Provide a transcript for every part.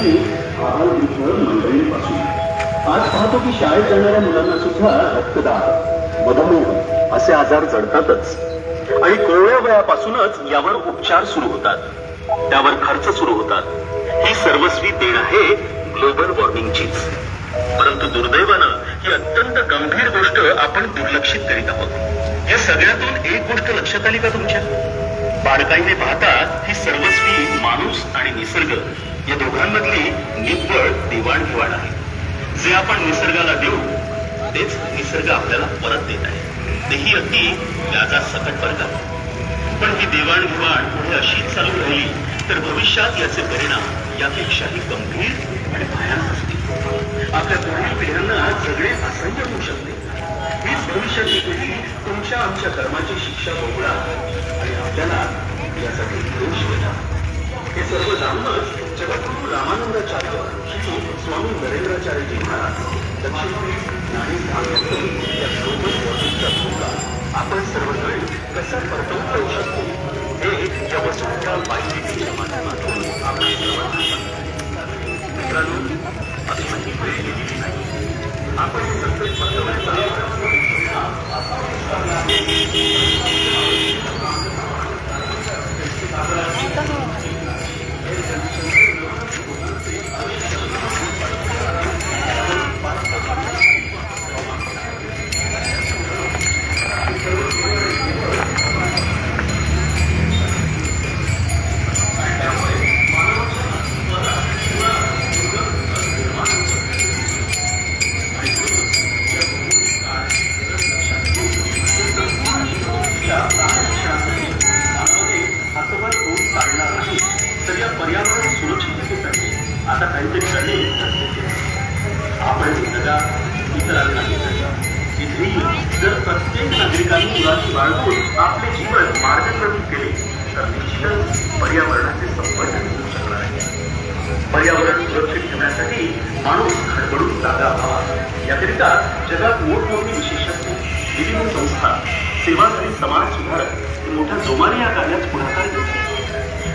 बातमी आभार वितरण मंडळींपासून. आज पाहतो की शाळेत जाणाऱ्या मुलांना सुद्धा रक्तदाब मधुमेह असे आजार जडतातच. आणि कोवळ्या वयापासूनच यावर उपचार सुरू होतात. त्यावर खर्च सुरू होतात. ही सर्वस्वी देण आहे ग्लोबल वॉर्मिंगचीच. परंतु दुर्दैवानं ही अत्यंत गंभीर गोष्ट आपण दुर्लक्षित करीत आहोत. या सगळ्यातून एक गोष्ट लक्षात आली का तुमच्या? बारकाईने पाहता ही सर्वस्वी माणूस आणि निसर्ग या दोघांमधली निव्वळ देवाणघेवाण आहे. जे आपण निसर्गाला देऊ तेच निसर्ग आपल्याला परत देत आहे. तेही अगदी व्याजा सकट वर्गात. पण ही देवाणघेवाण पुढे अशीच चालू राहिली तर भविष्यात याचे परिणाम यापेक्षाही गंभीर आणि भयानक असतील. आपल्या पुढील पिढ्यांना सगळे असह्य होऊ शकते. हीच भविष्याची पिढी तुमच्या आमच्या कर्माची शिक्षा बघणार आणि आपल्याला यासाठी दोष देणार हे सर्व जाणूनच स्वामी नरेंद्राचार्यजी महाराज नाही आपण सर्वजण पर्यावरण सुरक्षिततेसाठी आता काहीतरी करणे गरजेचे आपण जगा इतरांना जगा इथेही जर प्रत्येक नागरिकांनी मुलाची बाळगून आपले जीवन मार्गक्रमित केले तर निश्चितच पर्यावरणाचे संपर्क होऊ शकणार आहे. पर्यावरण सुरक्षित ठेवण्यासाठी माणूस खडबडून जागा व्हावा. याकरिता जगात मोठमोठी विशेषज्ञ विविध संस्था सेवाधारी समाज सुधारक मोठ्या जोमाने या कार्यात पुढाकार घेतले.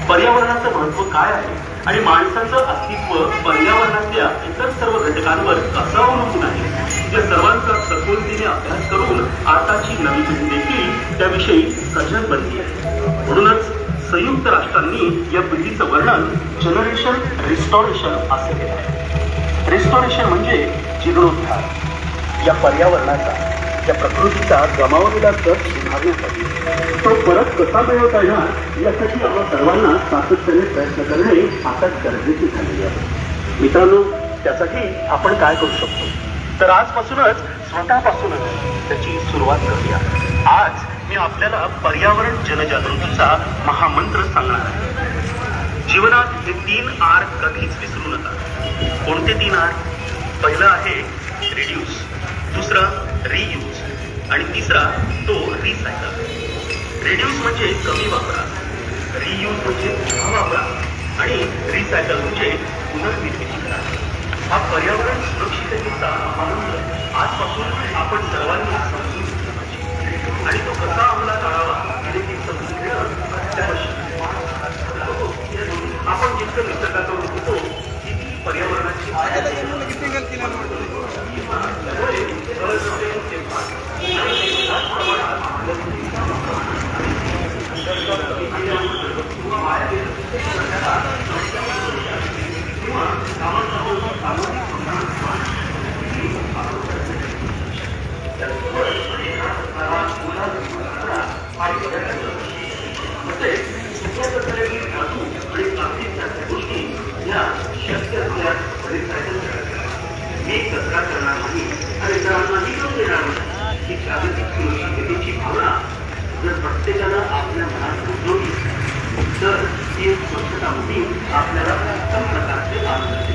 पर्यावरणाचं महत्त्व काय आहे? आणि माणसाचं अस्तित्व पर्यावरणातल्या इतर सर्व घटकांवर कसं अवलंबून आहे? या सर्वांचा सखोलतेने अभ्यास करून आताची नवी पिढी देखील त्याविषयी सजग बनली आहे. म्हणूनच संयुक्त राष्ट्रांनी या पिढीचं वर्णन जनरेशन रिस्टॉरेशन असे केलं आहे. रिस्टॉरेशन म्हणजे जीर्णोद्धार. या पर्यावरणाचा त्या प्रकृतीचा गमावलेला कट सुधारण्यासाठी. तो परत कसा मिळवता येणार यासाठी आम्हा सर्वांना सातत्याने प्रयत्न करणे आता गरजेचे झालेले आहे. मित्रांनो त्यासाठी आपण काय करू शकतो? तर आजपासूनच स्वतःपासूनच त्याची सुरुवात करूया. आज मी आपल्याला पर्यावरण जनजागृतीचा महामंत्र सांगणार आहे. जीवनात हे तीन आर कधीच विसरू नका. कोणते तीन आर? पहिलं आहे रिड्यूस दुसरा रियूज आणि तिसरा तो रिसायकल रिड्यूस म्हणजे कमी वापरा. रियूज म्हणजे पुन्हा वापरा. आणि रिसायकल म्हणजे पुनर्निर्मिती करा. हा पर्यावरण सुरक्षिततेचा महामंत्र आजपासून आपण सर्वांनी समजून घेतला पाहिजे. आणि तो कसा अंमलात आणावा हे देखील समजून घेणं अत्यावश्यक आहे. आपण जितकं निसर्गाकडून होतो तितकी पर्यावरणाची मी कचरा करणार नाही आणि इतरांनाही करू देणार नाही ही जागतिक सुरक्षिततेची भावना जर प्रत्येकानं आपल्या मनात रुजवली तर ही स्वच्छता मोहीम आपल्याला उत्तम प्रकारचे लाभ देईल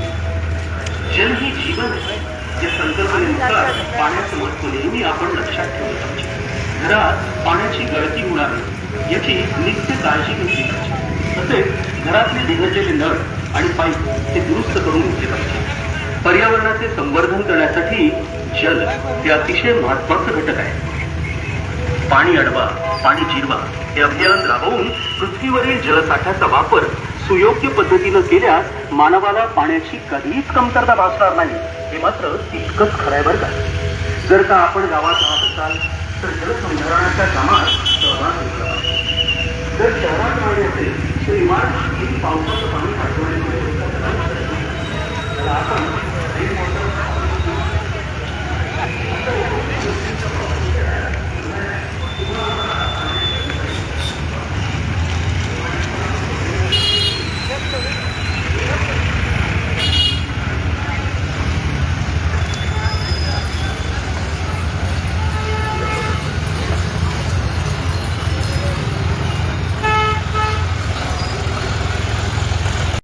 जल ही जीवन आहे. या संकल्पनेनुसार पाण्याचं महत्त्व नेहमी आपण लक्षात ठेवलं पाहिजे. घरात पाण्याची गळती होणार नाही. याची नित्य काळजी घेतली पाहिजे. तसेच घरातले बिघडलेले नळ आणि पाईप हे दुरुस्त करून घेतले पाहिजे. पर्यावरणाचे संवर्धन करण्यासाठी जल हे अतिशय महत्वाचं घटक आहे. पाणी अडवा पाणी जिरवा हे अभियान राबवून पृथ्वीवरील जलसाठ्याचा वापर सुयोग्य पद्धतीनं केल्यास मानवाला पाण्याची कधीच कमतरता भासणार नाही. हे मात्र तितकंच खरं बरं का. जर का आपण गावात राहत असाल तर जलसंधारणाच्या कामात सहभाग घेतला जर शहरात राहणे असेल तर इमारत पावसाचं पाणी साठवण्यामुळे आपण